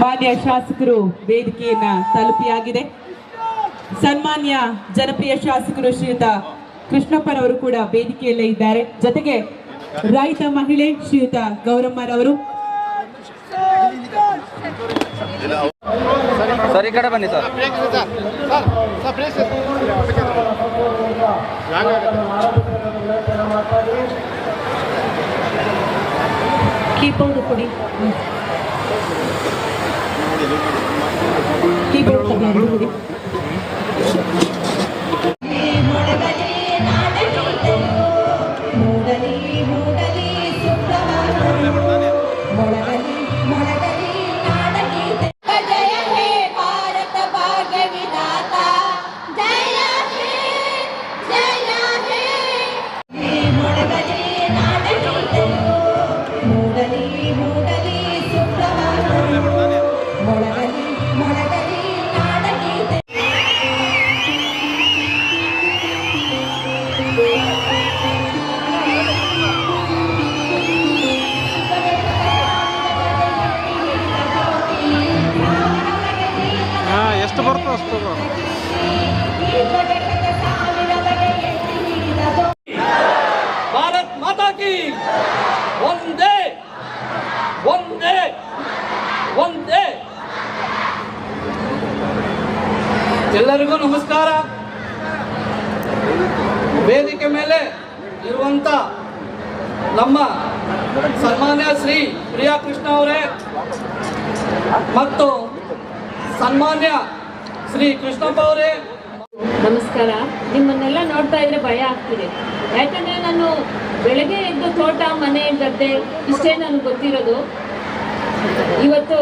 ಮಾನ್ಯ ಶಾಸಕರು ವೇದಿಕೆಯನ್ನ ತಲುಪಿಯಾಗಿದೆ. ಸನ್ಮಾನ್ಯ ಜನಪ್ರಿಯ ಶಾಸಕರು ಶ್ರೀಯುತ ಕೃಷ್ಣಪ್ಪರವರು ಕೂಡ ವೇದಿಕೆಯಲ್ಲೇ ಇದ್ದಾರೆ. ಜೊತೆಗೆ ರೈತ ಮಹಿಳೆ ಶ್ರೀಯುತ ಗೌರಮ್ಮರವರು. ಸರಿ ಕಡೆ ಬನ್ನಿ ಸರ್. ಕೀಪೌಂಡ್ ಕೊಡಿ. ਕੀ ਬੋਲ ਸਕਦੇ ਹੋ। ಎಲ್ಲರಿಗೂ ನಮಸ್ಕಾರ. ವೇದಿಕೆ ಮೇಲೆ ಇರುವಂತ ನಮ್ಮ ಸನ್ಮಾನ್ಯ ಶ್ರೀ ಪ್ರಿಯಾ ಕೃಷ್ಣ ಅವರೇ ಮತ್ತು ಸನ್ಮಾನ್ಯ ಶ್ರೀ ಕೃಷ್ಣಪ್ಪ ಅವರೇ. ನಮಸ್ಕಾರ. ನಿಮ್ಮನ್ನೆಲ್ಲ ನೋಡ್ತಾ ಇದ್ರೆ ಭಯ ಆಗ್ತಿದೆ. ಯಾಕಂದ್ರೆ ನಾನು ಬೆಳಗ್ಗೆ ಎದ್ದು ತೋಟ, ಮನೆ, ಗದ್ದೆ ಇಷ್ಟೇ ನನಗೆ ಗೊತ್ತಿರೋದು. ಇವತ್ತು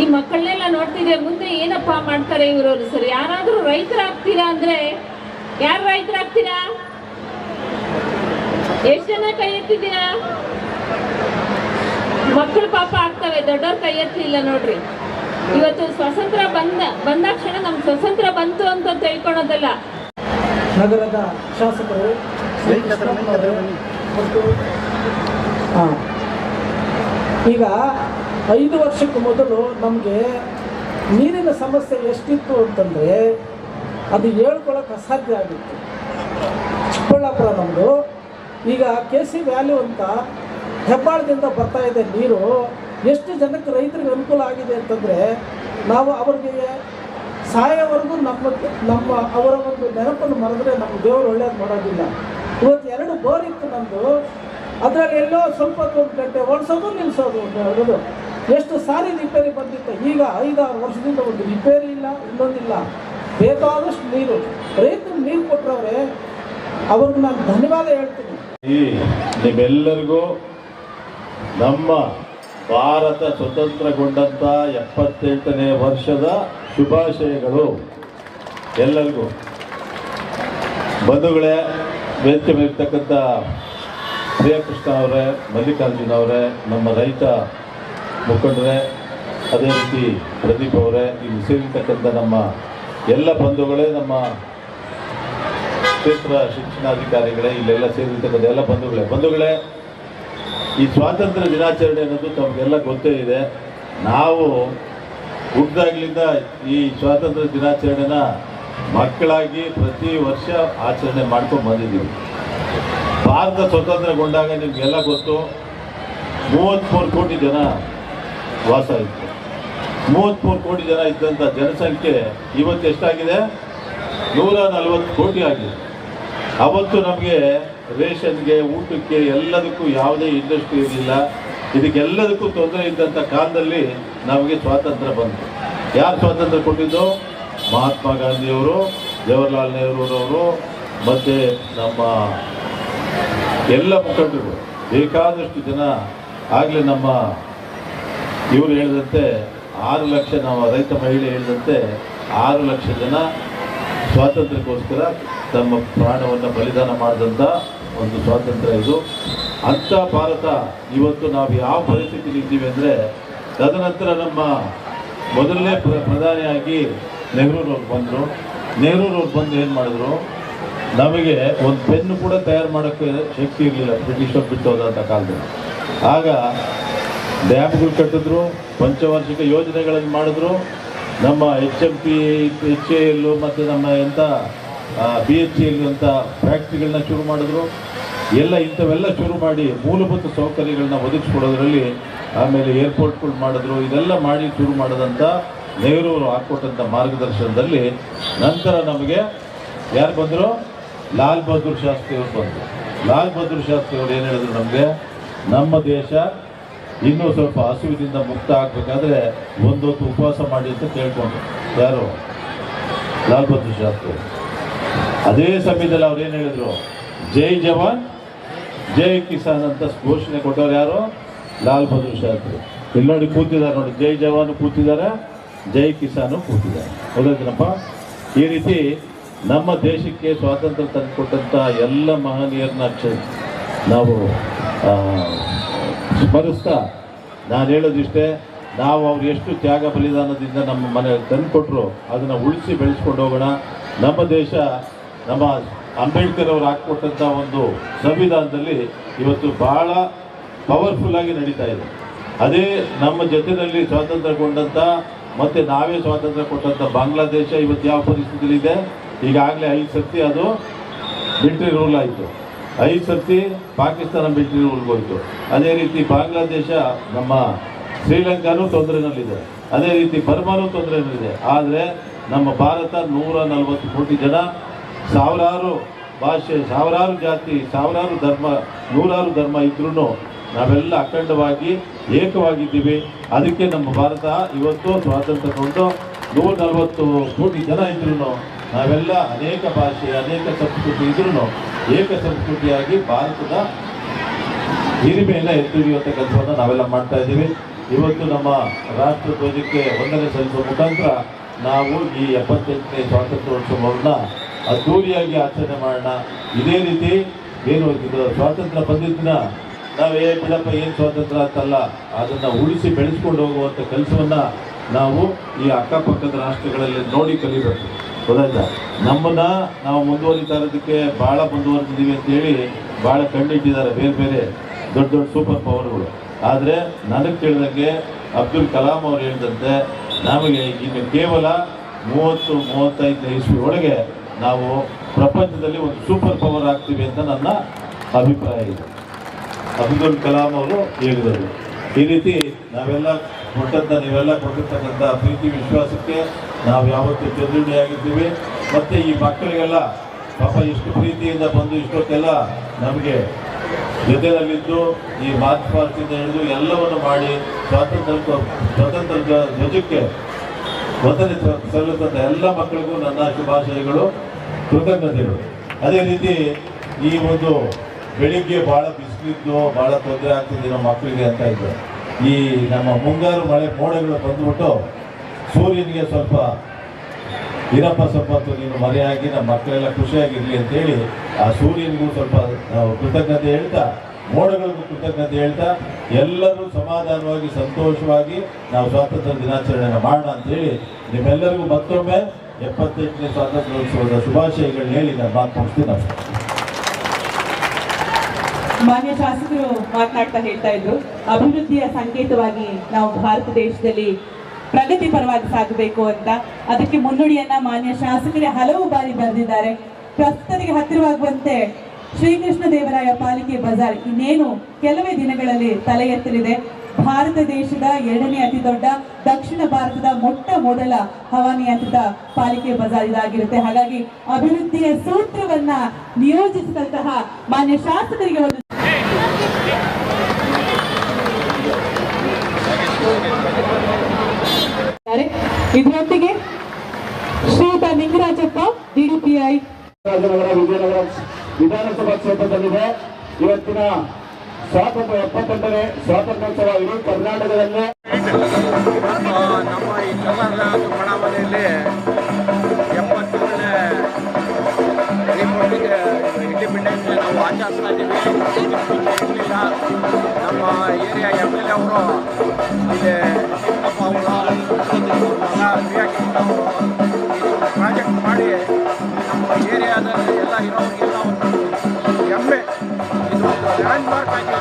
ಈ ಮಕ್ಕಳನ್ನೆಲ್ಲ ನೋಡ್ತಿದ್ರೆ ಮುಂದೆ ಏನಪ್ಪಾ ಮಾಡ್ತಾರೆ ಇವರವರು ಸರ್? ಯಾರಾದರೂ ರೈತರಾಗ್ತೀರಾ ಅಂದ್ರೆ ಯಾರು ರೈತರಾಗ್ತೀರಾ? ಎಷ್ಟು ಜನ ಕೈ ಎತ್ತಿದ್ದೀರಾ? ಮಕ್ಕಳು ಪಾಪ ಆಗ್ತವೆ ದೊಡ್ಡವ್ರ ಕೈ ಎತ್ತಲಿಲ್ಲ ನೋಡ್ರಿ. ಇವತ್ತು ಸ್ವಾತಂತ್ರ್ಯ ಬಂದ ಬಂದಾಕ್ಷಣ ನಮ್ಗೆ ಸ್ವಾತಂತ್ರ್ಯ ಬಂತು ಅಂತ ತಿಳ್ಕೊಳೋದಲ್ಲ. ನಗರದ ಶಾಸಕರು ಮತ್ತು. ಈಗ ಐದು ವರ್ಷಕ್ಕೆ ಮೊದಲು ನಮಗೆ ನೀರಿನ ಸಮಸ್ಯೆ ಎಷ್ಟಿತ್ತು ಅಂತಂದರೆ ಅದು ಹೇಳ್ಕೊಳಕ್ಕೆ ಅಸಾಧ್ಯ ಆಗಿತ್ತು. ಚಿಕ್ಕಬಳ್ಳಾಪುರ ನಮ್ಮದು ಈಗ ಕೆ ಸಿ ವ್ಯಾಲ್ಯೂ ಅಂತ ಹೆಬ್ಬಾಳದಿಂದ ಬರ್ತಾ ಇದೆ ನೀರು. ಎಷ್ಟು ಜನಕ್ಕೆ ರೈತರಿಗೆ ಅನುಕೂಲ ಆಗಿದೆ ಅಂತಂದರೆ ನಾವು ಅವ್ರಿಗೆ ಸಾಯೋವರೆಗೂ ನಮ್ಮ ನಮ್ಮ ಅವರ ಒಂದು ನೆನಪನ್ನು ಮರೆದ್ರೆ ನಮ್ಮ ದೇವರು ಒಳ್ಳೇದು ಮಾಡೋದಿಲ್ಲ. ಇವತ್ತು ಎರಡು ಬೋರ್ ಇತ್ತು ನಮ್ಮದು ಅದರಲ್ಲಿ ಎಲ್ಲೋ ಸ್ವಲ್ಪ ಒಂದು ಗಂಟೆ ಓಡಿಸೋದು ನಿಲ್ಲಿಸೋದು ಹೇಳೋದು. ಎಷ್ಟು ಸಾರಿ ರಿಪೇರಿ ಬಂದಿತ್ತು, ಈಗ ಐದಾರು ವರ್ಷದಿಂದ ಒಂದು ರಿಪೇರಿ ಇಲ್ಲ, ಇನ್ನೊಂದಿಲ್ಲ. ಬೇಕಾದಷ್ಟು ನೀರು, ರೈತರು ನೀರು ಕೊಟ್ಟರವ್ರೆ ಅವ್ರಿಗೆ ನಾನು ಧನ್ಯವಾದ ಹೇಳ್ತೀನಿ. ಈ ನಿಮ್ಮೆಲ್ಲರಿಗೂ ನಮ್ಮ ಭಾರತ ಸ್ವತಂತ್ರಗೊಂಡಂಥ ಎಪ್ಪತ್ತೆಂಟನೇ ವರ್ಷದ ಶುಭಾಶಯಗಳು. ಎಲ್ಲರಿಗೂ. ಬಂಧುಗಳೇ, ವೇದಿಕೆ ಮೇಲಿರ್ತಕ್ಕಂಥ ಪ್ರಿಯಕೃಷ್ಣ ಅವರೇ, ಮಲ್ಲಿಕಾರ್ಜುನ ಅವರೇ, ನಮ್ಮ ರೈತ ಮುಖಂಡರೇ, ಅದೇ ರೀತಿ ಪ್ರದೀಪ್ ಅವರೇ, ಇಲ್ಲಿ ಸೇರಿರ್ತಕ್ಕಂಥ ನಮ್ಮ ಎಲ್ಲ ಬಂಧುಗಳೇ, ನಮ್ಮ ಕ್ಷೇತ್ರ ಶಿಕ್ಷಣಾಧಿಕಾರಿಗಳೇ, ಇಲ್ಲೆಲ್ಲ ಸೇರಿರ್ತಕ್ಕಂಥ ಎಲ್ಲ ಬಂಧುಗಳೇ. ಬಂಧುಗಳೇ, ಈ ಸ್ವಾತಂತ್ರ್ಯ ದಿನಾಚರಣೆ ಅನ್ನೋದು ತಮಗೆಲ್ಲ ಗೊತ್ತೇ ಇದೆ. ನಾವು ಹುಟ್ಟಿದಾಗ್ಲಿಂದ ಈ ಸ್ವಾತಂತ್ರ್ಯ ದಿನಾಚರಣೆನ ಮಕ್ಕಳಾಗಿ ಪ್ರತಿ ವರ್ಷ ಆಚರಣೆ ಮಾಡ್ಕೊಂಡು ಬಂದಿದ್ದೀವಿ. ಭಾರತ ಸ್ವತಂತ್ರಗೊಂಡಾಗ ನಿಮಗೆಲ್ಲ ಗೊತ್ತು ಮೂವತ್ತ್ಮೂರು ಕೋಟಿ ಜನ ವಾಸ ಇತ್ತು ಮೂವತ್ತ್ಮೂರು ಕೋಟಿ ಜನ ಇದ್ದಂಥ ಜನಸಂಖ್ಯೆ ಇವತ್ತು ಎಷ್ಟಾಗಿದೆ? ನೂರ ನಲವತ್ತು ಕೋಟಿ ಆಗಿದೆ. ಅವತ್ತು ನಮಗೆ ರೇಷನ್ಗೆ, ಊಟಕ್ಕೆ ಎಲ್ಲದಕ್ಕೂ ಯಾವುದೇ ಇಂಡಸ್ಟ್ರಿ ಇರಲಿಲ್ಲ. ಇದಕ್ಕೆಲ್ಲದಕ್ಕೂ ತೊಂದರೆ ಇದ್ದಂಥ ಕಾಲದಲ್ಲಿ ನಮಗೆ ಸ್ವಾತಂತ್ರ್ಯ ಬಂತು. ಯಾರು ಸ್ವಾತಂತ್ರ್ಯ ಕೊಟ್ಟಿದ್ದು? ಮಹಾತ್ಮ ಗಾಂಧಿಯವರು, ಜವಹರ್ಲಾಲ್ ನೆಹರೂರವರು, ಮತ್ತು ನಮ್ಮ ಎಲ್ಲ ಮುಖಂಡರು. ಬೇಕಾದಷ್ಟು ಜನ ಆಗಲೇ ನಮ್ಮ ಇವರು ಹೇಳಿದಂತೆ ಆರು ಲಕ್ಷ ನಾವು ರೈತ ಮಹಿಳೆ ಹೇಳಿದಂತೆ ಆರು ಲಕ್ಷ ಜನ ಸ್ವಾತಂತ್ರ್ಯಕ್ಕೋಸ್ಕರ ತಮ್ಮ ಪ್ರಾಣವನ್ನು ಬಲಿದಾನ ಮಾಡಿದಂಥ ಒಂದು ಸ್ವಾತಂತ್ರ್ಯ ಇದು. ಅಂಥ ಭಾರತ ಇವತ್ತು ನಾವು ಯಾವ ಪರಿಸ್ಥಿತಿಲಿ ಇದ್ದೀವಿ ಅಂದರೆ ತದನಂತರ ನಮ್ಮ ಮೊದಲನೇ ಪ್ರ ಪ್ರಧಾನಿಯಾಗಿ ನೆಹರೂರವ್ರು ಬಂದರು. ನೆಹರೂರವ್ರು ಬಂದು ಏನು ಮಾಡಿದ್ರು? ನಮಗೆ ಒಂದು ಪೆನ್ನು ಕೂಡ ತಯಾರು ಮಾಡೋಕ್ಕೆ ಶಕ್ತಿ ಇರಲಿಲ್ಲ, ಬ್ರಿಟಿಷರು ಬಿಟ್ಟು ಹೋದಂಥ ಕಾಲದಲ್ಲಿ. ಆಗ ಡ್ಯಾಮ್ಗಳು ಕಟ್ಟಿದ್ರು, ಪಂಚವಾರ್ಷಿಕ ಯೋಜನೆಗಳನ್ನು ಮಾಡಿದ್ರು. ನಮ್ಮ H M P H A L ಮತ್ತು ನಮ್ಮ ಎಂಥ ಬಿ ಎಚ್ ಎಲ್ ಅಂತ ಫ್ಯಾಕ್ಟ್ರಿಗಳನ್ನ ಶುರು ಮಾಡಿದ್ರು. ಎಲ್ಲ ಇಂಥವೆಲ್ಲ ಶುರು ಮಾಡಿ ಮೂಲಭೂತ ಸೌಕರ್ಯಗಳನ್ನ ಒದಗಿಸ್ಕೊಡೋದ್ರಲ್ಲಿ ಆಮೇಲೆ ಏರ್ಪೋರ್ಟ್ಗಳು ಮಾಡಿದ್ರು. ಇದೆಲ್ಲ ಮಾಡಿ ಶುರು ಮಾಡಿದಂಥ ನೆಹರೂರು ಹಾಕ್ಕೊಟ್ಟಂಥ ಮಾರ್ಗದರ್ಶನದಲ್ಲಿ ನಂತರ ನಮಗೆ ಯಾರು ಬಂದರು? ಲಾಲ್ ಬಹದ್ದೂರ್ ಶಾಸ್ತ್ರಿ ಅವರು ಬಂದರು. ಲಾಲ್ ಬಹದ್ದೂರ್ ಶಾಸ್ತ್ರಿ ಅವರು ಏನು ಹೇಳಿದ್ರು ನಮಗೆ? ನಮ್ಮ ದೇಶ ಇನ್ನೂ ಸ್ವಲ್ಪ ಹಸುವಿನಿಂದ ಮುಕ್ತ ಆಗಬೇಕಾದ್ರೆ ಒಂದೊತ್ತು ಉಪವಾಸ ಮಾಡಿ ಅಂತ ಕೇಳ್ಕೊಂಡು. ಯಾರು? ಲಾಲ್ ಬಹದ್ದೂರ್ ಶಾಸ್ತ್ರಿ. ಅದೇ ಸಮಯದಲ್ಲಿ ಅವ್ರು ಏನು ಹೇಳಿದರು? ಜೈ ಜವಾನ್, ಜೈ ಕಿಸಾನ್ ಅಂತ ಘೋಷಣೆ ಕೊಟ್ಟವ್ರು ಯಾರು? ಲಾಲ್ ಬಹದ್ದೂರ್ ಶಾಸ್ತ್ರಿ. ಇಲ್ಲಿ ನೋಡಿ ಕೂತಿದ್ದಾರೆ ನೋಡಿ, ಜೈ ಜವಾನು ಕೂತಿದ್ದಾರೆ, ಜೈ ಕಿಸಾನು ಕೂತಿದ್ದಾರೆ. ಹೌದಾ ಈ ರೀತಿ ನಮ್ಮ ದೇಶಕ್ಕೆ ಸ್ವಾತಂತ್ರ್ಯ ತಂದುಕೊಟ್ಟಂಥ ಎಲ್ಲ ಮಹನೀಯರನ್ನ ನಾವು ಸ್ಮರಿಸ್ತಾ ನಾನು ಹೇಳೋದಿಷ್ಟೇ ನಾವು ಅವ್ರು ಎಷ್ಟು ತ್ಯಾಗ ಬಲಿದಾನದಿಂದ ನಮ್ಮ ಮನೆ ತಂದುಕೊಟ್ರು, ಅದನ್ನು ಉಳಿಸಿ ಬೆಳೆಸ್ಕೊಂಡು ಹೋಗೋಣ. ನಮ್ಮ ದೇಶ, ನಮ್ಮ ಅಂಬೇಡ್ಕರ್ ಅವರು ಹಾಕ್ಕೊಟ್ಟಂಥ ಒಂದು ಸಂವಿಧಾನದಲ್ಲಿ ಇವತ್ತು ಬಹಳ ಪವರ್ಫುಲ್ಲಾಗಿ ನಡೀತಾ ಇದೆ. ಅದೇ ನಮ್ಮ ಜೊತೆಯಲ್ಲಿ ಸ್ವಾತಂತ್ರ್ಯಗೊಂಡಂಥ ಮತ್ತೆ ನಾವೇ ಸ್ವಾತಂತ್ರ್ಯ ಕೊಟ್ಟಂಥ ಬಾಂಗ್ಲಾದೇಶ ಇವತ್ತು ಯಾವ ಪರಿಸ್ಥಿತಿಯಲ್ಲಿದೆ ಈಗಾಗಲೇ ಐದು ಸತಿ ಅದು ಮಿಲಿಟರಿ ರೂಲ್ ಆಯಿತು. ಐದು ಸರ್ತಿ ಪಾಕಿಸ್ತಾನ ಬಿಟ್ಟಿನ ಉಳ್ಕೋಯ್ತು ಅದೇ ರೀತಿ ಬಾಂಗ್ಲಾದೇಶ ನಮ್ಮ ಶ್ರೀಲಂಕಾನೂ ತೊಂದರೆನಲ್ಲಿದೆ. ಅದೇ ರೀತಿ ಬರ್ಮಾನೂ ತೊಂದರೆನಲ್ಲಿದೆ. ಆದರೆ ನಮ್ಮ ಭಾರತ ನೂರ ನಲವತ್ತು ಕೋಟಿ ಜನ, ಸಾವಿರಾರು ಭಾಷೆ, ಸಾವಿರಾರು ಜಾತಿ, ಸಾವಿರಾರು ಧರ್ಮ, ನೂರಾರು ಧರ್ಮ ಇದ್ರೂ ನಾವೆಲ್ಲ ಅಖಂಡವಾಗಿ ಏಕವಾಗಿದ್ದೀವಿ. ಅದಕ್ಕೆ ನಮ್ಮ ಭಾರತ ಇವತ್ತು ಸ್ವಾತಂತ್ರ್ಯ ಕೊಂಡು ನೂರ ನಲವತ್ತು ಕೋಟಿ ಜನ ಇದ್ರೂ ನಾವೆಲ್ಲ ಅನೇಕ ಭಾಷೆ, ಅನೇಕ ಸಂಸ್ಕೃತಿ ಇದ್ರೂ ಏಕ ಸಂಸ್ಕೃತಿಯಾಗಿ ಭಾರತದ ಹಿರಿಮೆಯನ್ನು ಎತ್ತಿಡಿಯುವಂಥ ಕೆಲಸವನ್ನು ನಾವೆಲ್ಲ ಮಾಡ್ತಾ ಇದ್ದೀವಿ. ಇವತ್ತು ನಮ್ಮ ರಾಷ್ಟ್ರ ಧ್ವಜಕ್ಕೆ ವಂದನೆ ಸಲ್ಲಿಸುವ ಮುಖಾಂತರ ನಾವು ಈ ಎಪ್ಪತ್ತೆಂಟನೇ ಸ್ವಾತಂತ್ರ್ಯೋತ್ಸವವನ್ನು ಅದ್ದೂರಿಯಾಗಿ ಆಚರಣೆ ಮಾಡೋಣ. ಇದೇ ರೀತಿ ಏನು ಇದು ಸ್ವಾತಂತ್ರ್ಯ ಬಂದಿದ್ದಿನ ನಾವು ಏ ಬಿಡಪ್ಪ, ಏನು ಸ್ವಾತಂತ್ರ್ಯ ಅಂತಲ್ಲ, ಅದನ್ನು ಉಳಿಸಿ ಬೆಳೆಸ್ಕೊಂಡು ಹೋಗುವಂಥ ಕೆಲಸವನ್ನು ನಾವು ಈ ಅಕ್ಕಪಕ್ಕದ ರಾಷ್ಟ್ರಗಳಲ್ಲಿ ನೋಡಿ ಕಲಿಬೇಕು. ಗೊತ್ತಾಯ್ತಾ? ನಮ್ಮನ್ನ ನಾವು ಮುಂದುವರಿತಾ ಇರೋದಕ್ಕೆ ಭಾಳ ಮುಂದುವರೆದಿದ್ದೀವಿ ಅಂತೇಳಿ ಭಾಳ ಕಂಡಿಟ್ಟಿದ್ದಾರೆ ಬೇರೆ ಬೇರೆ ದೊಡ್ಡ ದೊಡ್ಡ ಸೂಪರ್ ಪವರ್ಗಳು. ಆದರೆ ನನಗೆ ಕೇಳಿದಂಗೆ ಅಬ್ದುಲ್ ಕಲಾಂ ಅವರು ಹೇಳಿದಂತೆ ನಮಗೆ ಇನ್ನು ಕೇವಲ ಮೂವತ್ತು ಮೂವತ್ತೈದು ಇಸ್ವಿ ಒಳಗೆ ನಾವು ಪ್ರಪಂಚದಲ್ಲಿ ಒಂದು ಸೂಪರ್ ಪವರ್ ಆಗ್ತೀವಿ ಅಂತ ನನ್ನ ಅಭಿಪ್ರಾಯ ಇದೆ. ಅಬ್ದುಲ್ ಕಲಾಂ ಅವರು ಹೇಳಿದರು. ಈ ರೀತಿ ನಾವೆಲ್ಲ ಕೊಟ್ಟಂತ ನೀವೆಲ್ಲ ಕೊಟ್ಟಿರ್ತಕ್ಕಂಥ ಪ್ರೀತಿ ವಿಶ್ವಾಸಕ್ಕೆ ನಾವು ಯಾವತ್ತೂ ಚದುರುಣಿಯಾಗಿದ್ದೀವಿ ಮತ್ತೆ ಈ ಮಕ್ಕಳಿಗೆಲ್ಲ ಪಾಪ ಇಷ್ಟು ಪ್ರೀತಿಯಿಂದ ಬಂದು ಇಷ್ಟೊತ್ತೆಲ್ಲ ನಮಗೆ ಜೊತೆಯಲ್ಲಿದ್ದು ಈ ಮಾರ್ಚ್ ಪಾರ್ಕಿಂದ ಹಿಡಿದು ಎಲ್ಲವನ್ನು ಮಾಡಿ ಸ್ವಾತಂತ್ರ್ಯ ಸ್ವಾತಂತ್ರ್ಯ ಧ್ವಜಕ್ಕೆ ವಂದನೆ ಸ- ಎಲ್ಲ ಮಕ್ಕಳಿಗೂ ನನ್ನ ಶುಭಾಶಯಗಳು, ಕೃತಜ್ಞತೆಗಳು. ಅದೇ ರೀತಿ ಈ ಒಂದು ಬೆಳಿಗ್ಗೆ ಭಾಳ ಬಿಸಿಲಿದ್ದು, ಭಾಳ ತೊಂದರೆ ಆಗ್ತಿದೆ ನಮ್ಮ ಮಕ್ಕಳಿಗೆ ಅಂತ ಇದ್ದೆ ಈ ನಮ್ಮ ಮುಂಗಾರು ಮಳೆ ಮೋಡಗಳು ಬಂದ್ಬಿಟ್ಟು ಸೂರ್ಯನಿಗೆ ಸ್ವಲ್ಪ ಇರಪ್ಪ, ಸ್ವಲ್ಪ ಹೊತ್ತು ನೀನು ಮರೆಯಾಗಿ, ನಮ್ಮ ಮಕ್ಕಳೆಲ್ಲ ಖುಷಿಯಾಗಿರ್ಲಿ ಅಂತೇಳಿ ಆ ಸೂರ್ಯನಿಗೂ ಸ್ವಲ್ಪ ಕೃತಜ್ಞತೆ ಹೇಳ್ತಾ, ಮೋಡಗಳಿಗೂ ಕೃತಜ್ಞತೆ ಹೇಳ್ತಾ, ಎಲ್ಲರೂ ಸಮಾಧಾನವಾಗಿ, ಸಂತೋಷವಾಗಿ ನಾವು ಸ್ವಾತಂತ್ರ್ಯ ದಿನಾಚರಣೆಯನ್ನು ಮಾಡೋಣ ಅಂತೇಳಿ ನಿಮ್ಮೆಲ್ಲರಿಗೂ ಮತ್ತೊಮ್ಮೆ ಎಪ್ಪತ್ತೆಂಟನೇ ಸ್ವಾತಂತ್ರ್ಯೋತ್ಸವದ ಶುಭಾಶಯಗಳನ್ನ ಹೇಳಿ ನಾನು ಮಾತು ಮುಗಿಸ್ತೀನಿ. ಮಾನ್ಯ ಶಾಸಕರು ಮಾತನಾಡ್ತಾ ಹೇಳ್ತಾ ಇದ್ರು, ಅಭಿವೃದ್ಧಿಯ ಸಂಕೇತವಾಗಿ ನಾವು ಭಾರತ ದೇಶದಲ್ಲಿ ಪ್ರಗತಿ ಪರವಾಗಿ ಸಾಗಬೇಕು ಅಂತ. ಅದಕ್ಕೆ ಮುನ್ನುಡಿಯನ್ನ ಮಾನ್ಯ ಶಾಸಕರೇ ಹಲವು ಬಾರಿ ಬರೆದಿದ್ದಾರೆ. ಪ್ರಸ್ತುತರಿಗೆ ಹತ್ತಿರವಾಗುವಂತೆ ಶ್ರೀಕೃಷ್ಣ ದೇವರಾಯ ಪಾಲಿಕೆ ಬಜಾರ್ ಇನ್ನೇನು ಕೆಲವೇ ದಿನಗಳಲ್ಲಿ ತಲೆ ಎತ್ತಲಿದೆ. ಭಾರತ ದೇಶದ ಎರಡನೇ ಅತಿ ದೊಡ್ಡ ದಕ್ಷಿಣ ಭಾರತದ ಮೊಟ್ಟ ಮೊದಲ ಹವಾನಿಯಂತ್ರಿತ ಪಾಲಿಕೆ ಬಜಾರ್ ಇದಾಗಿರುತ್ತೆ. ಹಾಗಾಗಿ ಅಭಿವೃದ್ಧಿಯ ಸೂತ್ರವನ್ನ ನಿಯೋಜಿಸಿದಂತಹ ಮಾನ್ಯ ಶಾಸಕರಿಗೆ ಒಂದು ಇದ್ದಾರೆ. ಇದರೊಂದಿಗೆ ಶ್ರೀಯುತ ಲಿಂಗರಾಜಪ್ಪ ಡಿಡಿಪಿಐ. ರಾಜನಗರ ವಿಜಯನಗರ ವಿಧಾನಸಭಾ ಕ್ಷೇತ್ರದಲ್ಲಿದೆ. ಇವತ್ತಿನ ಸ್ವಾತಂತ್ರ್ಯ ಎಪ್ಪತ್ತೆಂಟನೇ ಸ್ವಾತಂತ್ರ್ಯೋತ್ಸವ ಇಡೀ ಕರ್ನಾಟಕದಲ್ಲೇ. ನಮ್ಮ ಈ ಬಡಾವಣೆಯಲ್ಲಿ ಇಂಡಿಪೆಂಡೆನ್ಸ್ ಡೇ ನಾವು ಆಚರಿಸ್ತಾ ಇದ್ದೀವಿ. ಇರಲಿಲ್ಲ ನಮ್ಮ ಏರಿಯಾ ಎಂ ಎಲ್ ಎ ಅವರು ಇಲ್ಲಿ ಪ್ರಾಜೆಕ್ಟ್ ಮಾಡಿ ನಮ್ಮ ಏರಿಯಾದಲ್ಲಿ ಎಲ್ಲ ಇರೋರಿಗೆಲ್ಲ ಒಂದು ಹೆಮ್ಮೆ ಇದು ಲ್ಯಾಂಡ್ ಮಾರ್ಕ್ ಆಗಿ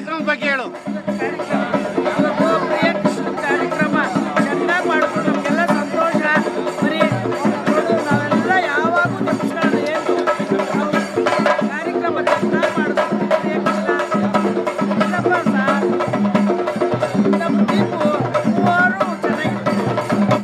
ಕಾರ್ಯಕ್ರಮ ಬಗ್ಗೆ ಹೇಳು